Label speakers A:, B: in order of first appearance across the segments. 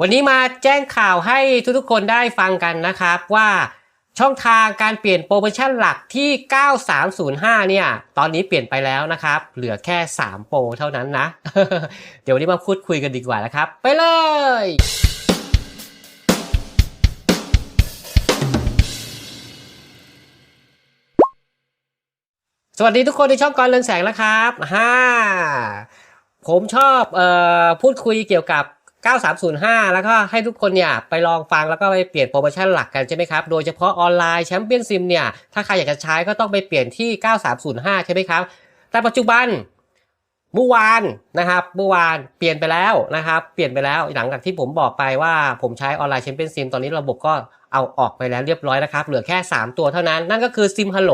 A: วันนี้มาแจ้งข่าวให้ทุกๆคนได้ฟังกันนะครับว่าช่องทางการเปลี่ยนโปรโมชั่นหลักที่ 9305 เนี่ย ตอนนี้เปลี่ยนไปแล้วนะครับ เหลือแค่ 3 โปรเท่านั้นนะ เดี๋ยววันนี้มาพูดคุยกันดีกว่านะครับ ไปเลย สวัสดีทุกคนในช่องกรเรืองแสงนะครับฮ่าผมชอบเอ่อพูดคุยเกี่ยวกับ 9305 แล้วก็ให้ทุกคนเนี่ยไปลองฟังแล้วก็ไปเปลี่ยนโปรโมชั่นหลักกันใช่ไหมครับ โดยเฉพาะออนไลน์แชมเปี้ยนซิมเนี่ยถ้าใครอยากจะใช้ก็ต้องไปเปลี่ยนที่ 9305 ใช่ไหมครับ แต่ปัจจุบันเมื่อวานนะครับเมื่อวานเปลี่ยนไปแล้วนะครับ เปลี่ยนไปแล้วหลังจากที่ผมบอกไปว่าผมใช้ออนไลน์แชมเปี้ยนซิมตอนนี้ระบบก็เอาออกไปแล้วเรียบร้อยนะครับ เหลือแค่ 3 ตัวเท่านั้น นั่นก็คือซิมฮัลโหล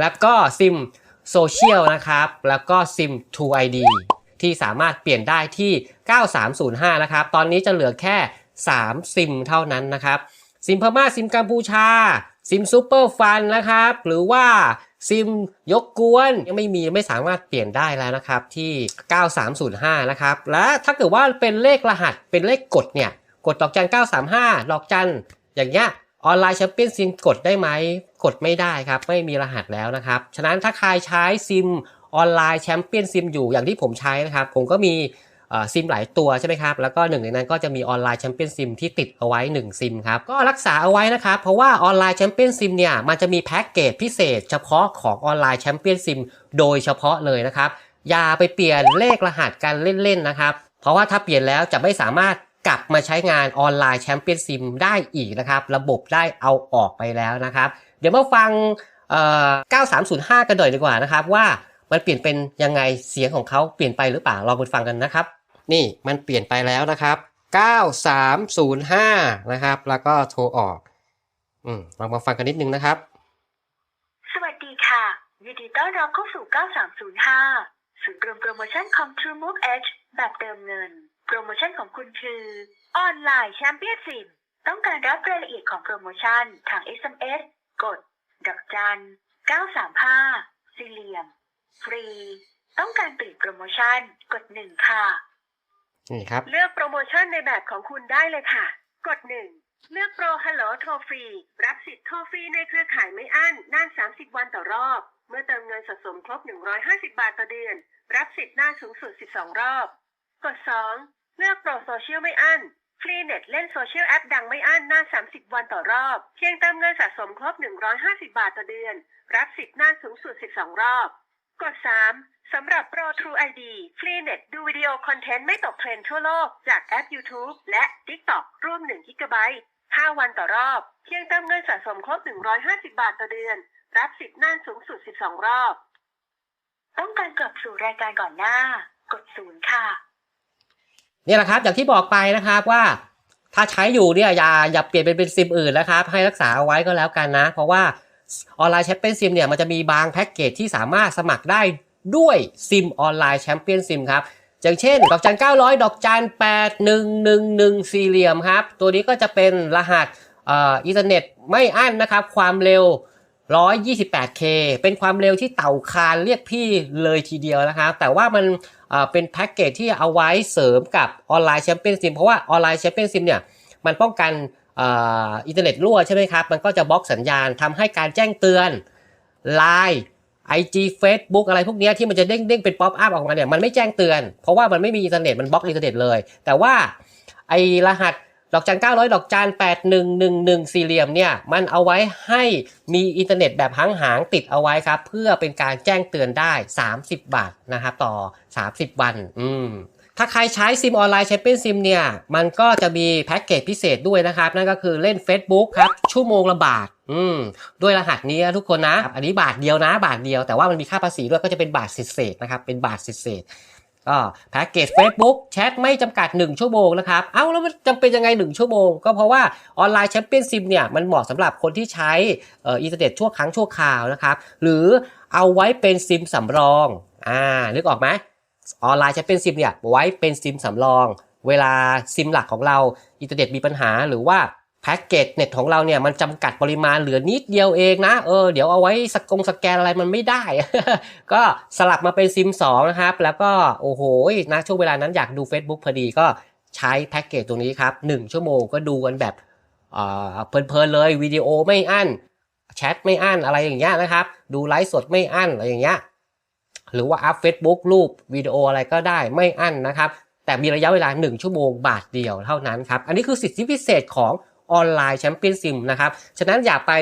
A: แล้วก็ซิมโซเชียลนะครับ แล้วก็ซิม True ID ที่สามารถเปลี่ยนได้ที่ 9305 นะครับ ตอนนี้จะเหลือแค่ 3 ซิมเท่านั้นนะครับ ซิมพม่าซิมกัมพูชา ซิมซูเปอร์ฟันนะครับ หรือว่าซิมยกกวนยังไม่มีไม่สามารถเปลี่ยนได้แล้วนะครับที่ 9305 นะครับ และถ้าเกิดว่าเป็นเลขรหัสเป็นเลขกดเนี่ย กดดอกจัน 935 ดอกจัน อย่างเงี้ยออนไลน์แชมเปี้ยนซิมกดได้ไหม กดไม่ได้ครับ ไม่มีรหัสแล้วนะครับ ฉะนั้นถ้าใครใช้ซิม ออนไลน์แชมเปี้ยนซิมอยู่อย่างที่ผมใช้นะครับ ผมก็มีซิมหลายตัวใช่ไหมครับ แล้วก็หนึ่งในนั้นก็จะมีออนไลน์แชมเปี้ยนซิมที่ติดเอาไว้ 1 ซิมครับ ก็รักษาเอาไว้นะครับ เพราะว่าออนไลน์แชมเปี้ยนซิมเนี่ย มันจะมีแพ็กเกจพิเศษเฉพาะของออนไลน์แชมเปี้ยนซิมโดยเฉพาะเลยนะครับ อย่าไปเปลี่ยนเลขรหัสกันเล่นๆนะครับ เพราะว่าถ้าเปลี่ยนแล้วจะไม่สามารถกลับมาใช้งานออนไลน์แชมเปี้ยนซิมได้อีกนะครับ ระบบได้เอาออกไปแล้วนะครับ เดี๋ยวมาฟัง9305 กันหน่อยดีกว่านะครับว่า มันเปลี่ยนเป็นยังไงเสียงของเขาเปลี่ยนไปหรือเปล่าลองไปฟังกันนะครับ นี่มันเปลี่ยนไปแล้วนะครับ 9305 นะครับ แล้วก็โทรออกอืมลองมาฟังกันนิดนึงนะครับ
B: สวัสดีค่ะยินดีต้อนรับเข้าสู่ 9305ศูนย์รวมโปรโมชั่นของ True Move Edge แบบเติมเงิน โปรโมชั่นของคุณคือออนไลน์แชมเปี้ยนซิมต้องการรับรายละเอียดของโปรโมชั่นทาง SMS กด ดอกจัน 935 สี่เหลี่ยม ฟรี ต้องการเปลี่ยนโปรโมชั่นกด1ค่ะ
A: นี่ครับ
B: เลือกโปรโมชั่นในแบบของคุณได้เลยค่ะ กด1เลือกโปร Hello โทรฟรี รับสิทธิ์โทรฟรีในเครือข่ายไม่อั้นนาน 30 วันต่อรอบ เมื่อเติมเงินสะสมครบ 150 บาทต่อเดือน รับสิทธิ์นานสูงสุด 12 รอบ กด 2 เลือกโปรโซเชียลไม่อั้น ฟรีเน็ตเล่นโซเชียลแอปดังไม่อั้นนาน30 วันต่อรอบ เพียงเติมเงินสะสมครบ 150 บาทต่อเดือน รับสิทธิ์นานสูงสุด 12 รอบ กด 3 สำหรับ Pro True ID ฟรีเน็ตดูวิดีโอคอนเทนต์ไม่ตกเทรนทั่วโลก จากแอป YouTube และ TikTok ร่วม1 g b 5 วันต่อรอบ เพียงเติมเงินสะสมครบ 150 บาทต่อเดือน รับสิทธิ์นานสูงสุด 12 รอบ ต้องการกลับสู่รายการก่อนหน้า กด0ค่ะ
A: เนี่ยแหละครับ อย่างที่บอกไปนะครับว่า ถ้าใช้อยู่เนี่ยอย่าอย่าเปลี่ยนเป็นเป็นซิมอื่นนะครับ ให้รักษาเอาไว้ก็แล้วกันนะ เพราะว่า ออนไลน์แชมเปี้ยนซิมเนี่ยมันจะมีบางแพ็กเกจที่สามารถสมัครได้ด้วยซิมออนไลน์แชมเปี้ยนซิมครับอย่างเช่น ดอกจัน 900 ดอกจัน 8111 สี่เหลี่ยมครับ ตัวนี้ก็จะเป็นรหัสอินเทอร์เน็ตไม่อั้นนะครับ ความเร็ว 128K เป็นความเร็วที่เต่าคานเรียกพี่เลยทีเดียวนะครับ แต่ว่ามันเป็นแพ็กเกจที่เอาไว้เสริมกับออนไลน์แชมเปี้ยนซิมเพราะว่าออนไลน์แชมเปี้ยนซิมเนี่ย มันป้องกัน อ่ออินเทอร์เน็ตรั่วใช่ไหมครับ มันก็จะบล็อกสัญญาณทำให้การแจ้งเตือน Line IG Facebook อะไรพวกนี้ที่มันจะเด้งเด้งเป็นป๊อปอัพออกมาเนี่ยมันไม่แจ้งเตือน เพราะว่ามันไม่มีอินเทอร์เน็ตมันบล็อกอินเทอร์เน็ตเลย แต่ว่าไอรหัสดอกจัน900ดอกจัน8111สี่เหลี่ยมเนี่ยมันเอาไว้ให้มีอินเทอร์เน็ตแบบหางๆติดเอาไว้ครับ เพื่อเป็นการแจ้งเตือนได้ 30 บาทนะครับต่อ 30 วัน อืม ถ้าใครใช้ซิมออนไลน์แชมเปี้ยนซิมเนี่ย มันก็จะมีแพ็กเกจพิเศษด้วยนะครับ นั่นก็คือเล่น Facebook ครับ ชั่วโมงละบาท อืม ด้วยรหัสนี้นะทุกคนนะ อันนี้บาทเดียวนะ บาทเดียว แต่ว่ามันมีค่าภาษีด้วยก็จะเป็นบาทเศษๆนะครับ เป็นบาทเศษๆก็แพ็กเกจ Facebook แชทไม่จำกัด 1 ชั่วโมงนะครับ เอ้า แล้วมันจำเป็นยังไง 1 ชั่วโมง ก็เพราะว่าออนไลน์แชมเปี้ยนซิมเนี่ย มันเหมาะสำหรับคนที่ใช้เอ่ออินเทอร์เน็ตชั่วครั้งชั่วคราวนะครับ หรือเอาไว้เป็นซิมสำรอง อ่านึกออกไหม ออนไลน์แชมเปี้ยนซิมเนี่ยไว้เป็นซิมสำรอง เวลาซิมหลักของเราอินเทอร์เน็ตมีปัญหาหรือว่าแพ็กเกจเน็ตของเราเนี่ยมันจำกัดปริมาณเหลือนิดเดียวเองนะเออเดี๋ยวเอาไว้สกงสแกนอะไรมันไม่ได้ ก็สลับมาเป็นซิม2นะครับ แล้วก็โอ้โหนะช่วงเวลานั้นอยากดู Facebook พอดีก็ใช้แพ็กเกจตรงนี้ครับ 1 ชั่วโมงก็ดูกันแบบเออเพลินๆเลยวิดีโอไม่อั้นแชทไม่อั้นอะไรอย่างเงี้ยนะครับ ดูไลฟ์สดไม่อั้นอะไรอย่างเงี้ย หรือว่าอัพเฟซบุ๊กรูปวิดีโออะไรก็ได้ไม่อั้นนะครับ แต่มีระยะเวลา 1 ชั่วโมงบาทเดียวเท่านั้นครับ อันนี้คือสิทธิพิเศษของออนไลน์แชมเปี้ยนซิมนะครับ ฉะนั้นอย่าไป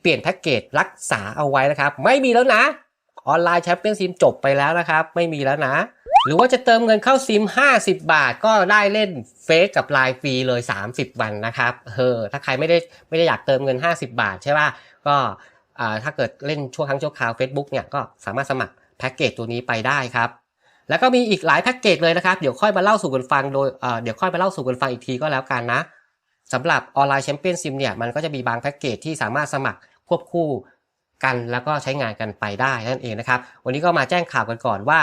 A: เปลี่ยนแพ็กเกจรักษาเอาไว้นะครับ ไม่มีแล้วนะ ออนไลน์แชมเปี้ยนซิมจบไปแล้วนะครับ ไม่มีแล้วนะ หรือว่าจะเติมเงินเข้าซิม 50 บาทก็ได้เล่นเฟซกับไลน์ฟรีเลย 30 วันนะครับเออถ้าใครไม่ได้ไม่ได้อยากเติมเงิน 50 บาทใช่ป่ะก็ถ้าเกิดเล่นชั่วครั้งชั่วคราว Facebook เนี่ยก็สามารถสมัคร แพ็กเกจตัวนี้ไปได้ครับ แล้วก็มีอีกหลายแพ็กเกจเลยนะครับ เดี๋ยวค่อยมาเล่าสู่กันฟังโดยเเดี๋ยวค่อยมาเล่าสู่กันฟังอีกทีก็แล้วกันนะสำหรับออนไลน์แชมเปี้ยนซิมเนี่ยมันก็จะมีบางแพ็กเกจที่สามารถสมัครควบคู่กันแล้วก็ใช้งานกันไปได้นั่นเองนะครับ วันนี้ก็มาแจ้งข่าวกันก่อนว่า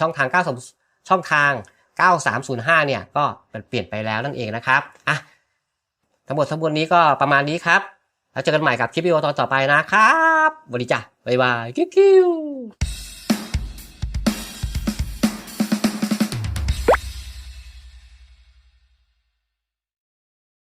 A: ช่องทาง 9 ช่องทาง 9305 เนี่ยก็เปลี่ยนไปแล้วนั่นเองนะครับอะทั้งหมดทั้งมวลนี้ก็ประมาณนี้ครับแล้วเจอกันใหม่กับคลิปวิดีโอตอนต่อไปนะครับสวัสดีจ้ะบ๊ายบายคิวคิว